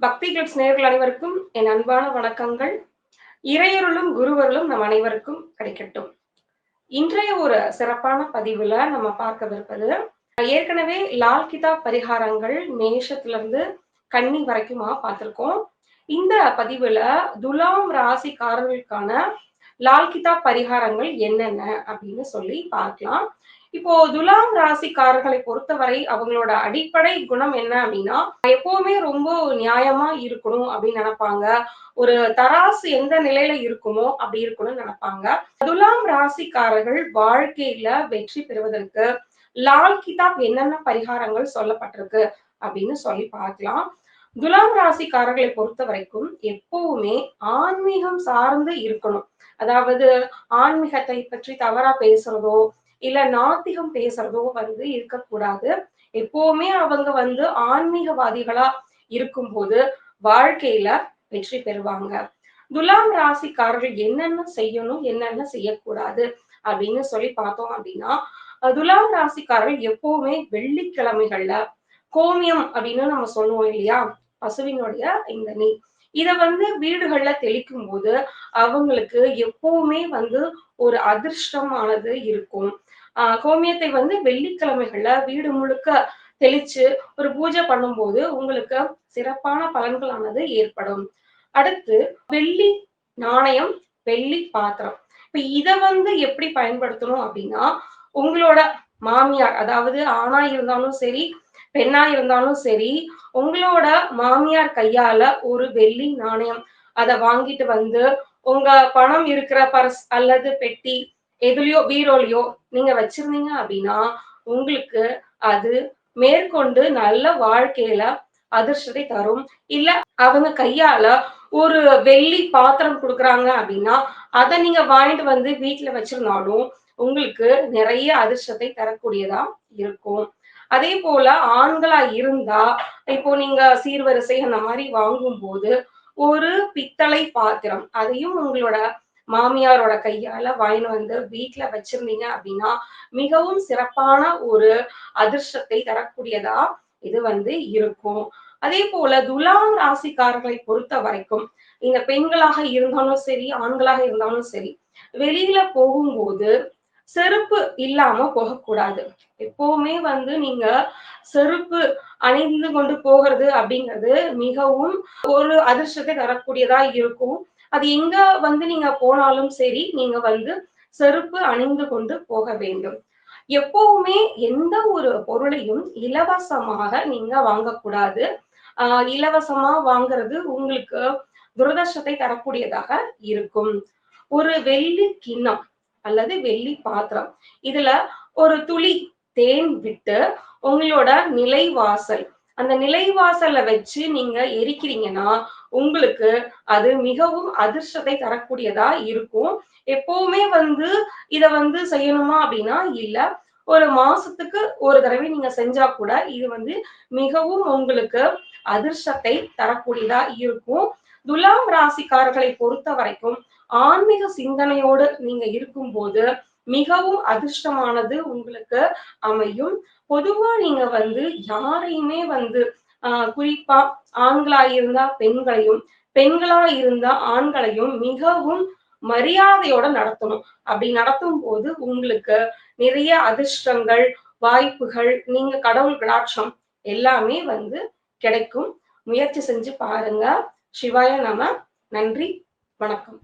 பக்தி கிளிப்ஸ் நேர்கள் அனைவருக்கும் என் அன்பான வணக்கங்கள். இறையருளும் குருவருளும் நம் அனைவருக்கும் கிடைக்கட்டும். இன்றைய ஒரு சிறப்பான பதிவுல நம்ம பார்க்கவிருப்பது ஏற்கனவே லால் கிதாப் பரிகாரங்கள் மேஷத்துல இருந்து கன்னி வரைக்குமா பார்த்திருக்கோம். இந்த பதிவுல துலாம் ராசிக்காரர்களுக்கான லால் கிதாப் பரிகாரங்கள் என்னென்ன அப்படின்னு சொல்லி பார்க்கலாம். இப்போ துலாம் ராசிக்காரர்களை பொறுத்தவரை அவங்களோட அடிப்படை குணம் என்ன அப்படின்னா எப்பவுமே ரொம்ப நியாயமா இருக்கணும் அப்படின்னு நினைப்பாங்க. ஒரு தராசு எந்த நிலையில இருக்குமோ அப்படி இருக்கணும்னு நினைப்பாங்க. துலாம் ராசிக்காரர்கள் வாழ்க்கையில வெற்றி பெறுவதற்கு லால் கிதாப் என்னென்ன பரிகாரங்கள் சொல்லப்பட்டிருக்கு அப்படின்னு சொல்லி பார்க்கலாம். துலாம் ராசிக்காரர்களை பொறுத்த வரைக்கும் எப்பவுமே ஆன்மீகம் சார்ந்து இருக்கணும். அதாவது ஆன்மீகத்தை பற்றி தவறா பேசுறதோ இல்ல நாத்திகம் பேசுறதோ வந்து இருக்கக்கூடாது. எப்பவுமே அவங்க வந்து ஆன்மீகவாதிகளா இருக்கும்போது வாழ்க்கையில வெற்றி பெறுவாங்க. துலாம் ராசிக்காரர்கள் என்னென்ன செய்யணும் என்னென்ன செய்யக்கூடாது அப்படின்னு சொல்லி பார்த்தோம் அப்படின்னா துலாம் ராசிக்காரர்கள் எப்பவுமே வெள்ளிக்கிழமைகள்ல கோமியம் அப்படின்னு நம்ம சொல்லுவோம் இல்லையா? பசுவினுடைய இந்த நீர் இத வந்து வீடுகள்ல தெளிக்கும் போது அவங்களுக்கு எப்பவுமே வந்து ஒரு அதிர்ஷ்டமானது இருக்கும். ஆஹ் கோமியத்தை வந்து வெள்ளிக்கிழமைகள்ல வீடு முழுக்க தெளிச்சு ஒரு பூஜை பண்ணும்போது உங்களுக்கு சிறப்பான பலன்களானது ஏற்படும். அடுத்து வெள்ளி நாணயம் வெள்ளி பாத்திரம். இப்ப இத வந்து எப்படி பயன்படுத்தணும் அப்படின்னா உங்களோட மாமியார் அதாவது ஆணா இருந்தாலும் சரி பெண்ணா இருந்தாலும் சரி உங்களோட மாமியார் கையால ஒரு வெள்ளி நாணயம் அதை வாங்கிட்டு வந்து உங்க பணம் இருக்கிற பர்ஸ் அல்லது பெட்டி எதுலயோ பீரோலையோ நீங்க வச்சிருந்தீங்க அப்படின்னா உங்களுக்கு அது மேற்கொண்டு நல்ல வாழ்க்கையில அதிர்ஷ்டத்தை தரும். இல்ல அவங்க கையால ஒரு வெள்ளி பாத்திரம் கொடுக்குறாங்க அப்படின்னா அதை நீங்க வாங்கிட்டு வந்து வீட்டுல வச்சிருந்தாலும் உங்களுக்கு நிறைய அதிர்ஷ்டத்தை தரக்கூடியதா இருக்கும். அதே போல ஆண்களா இருந்தா இப்போ நீங்க சீர்வரிசை அந்த மாதிரி வாங்கும் போது ஒரு பித்தளை பாத்திரம் அதையும் உங்களோட மாமியாரோட கையால வாங்கின்னு வந்து வீட்டுல வச்சிருந்தீங்க அப்படின்னா மிகவும் சிறப்பான ஒரு அதிர்ஷ்டத்தை தரக்கூடியதா இது வந்து இருக்கும். அதே போல துலாம் ராசிக்காரர்களை பொறுத்த வரைக்கும் இந்த பெண்களாக இருந்தாலும் சரி ஆண்களாக இருந்தாலும் சரி வெளியில போகும்போது செருப்பு இல்லாம போகக்கூடாது. எப்பவுமே வந்து நீங்க செருப்பு அணிந்து கொண்டு போகிறது அப்படிங்கிறது மிகவும் ஒரு அதிர்ஷ்டத்தை தரக்கூடியதா இருக்கும். அது எங்க வந்து நீங்க போனாலும் சரி நீங்க வந்து செருப்பு அணிந்து கொண்டு போக வேண்டும். எப்பவுமே எந்த ஒரு பொருளையும் இலவசமாக நீங்க வாங்கக்கூடாது. ஆஹ் இலவசமா வாங்குறது உங்களுக்கு துரதர்ஷத்தை தரக்கூடியதாக இருக்கும். ஒரு வெள்ளி கிண்ணம் அல்லது வெள்ளி பாத்திரம். இதுல ஒரு துளி தேன் விட்டு உங்களோட நிலைவாசல். அந்த நிலைவாசல்ல வச்சு நீங்க எரிக்கிறீங்கன்னா உங்களுக்கு அது மிகவும் அதிர்ஷ்டத்தை தரக்கூடியதா இருக்கும். எப்பவுமே வந்து இத வந்து செய்யணுமா அப்படின்னா இல்ல ஒரு மாசத்துக்கு ஒரு தடவை நீங்க செஞ்சா கூட இது வந்து மிகவும் உங்களுக்கு அதிர்ஷ்டத்தை தரக்கூடியதா இருக்கும். துலாம் ராசிக்காரர்களை பொறுத்த வரைக்கும் ஆன்மீக சிந்தனையோடு நீங்க இருக்கும்போது மிகவும் அதிர்ஷ்டமானது உங்களுக்கு அமையும். பொதுவா நீங்க வந்து யாரையுமே வந்து ஆஹ் குறிப்பா ஆண்களா இருந்தா பெண்களையும் பெண்களா இருந்தா ஆண்களையும் மிகவும் மரியாதையோட நடத்தணும். அப்படி நடத்தும் போது உங்களுக்கு நிறைய அதிர்ஷ்டங்கள் வாய்ப்புகள் நீங்க கடவுள் கடாட்சம் எல்லாமே வந்து கிடைக்கும். முயற்சி செஞ்சு பாருங்க. சிவாய நம. நன்றி. வணக்கம்.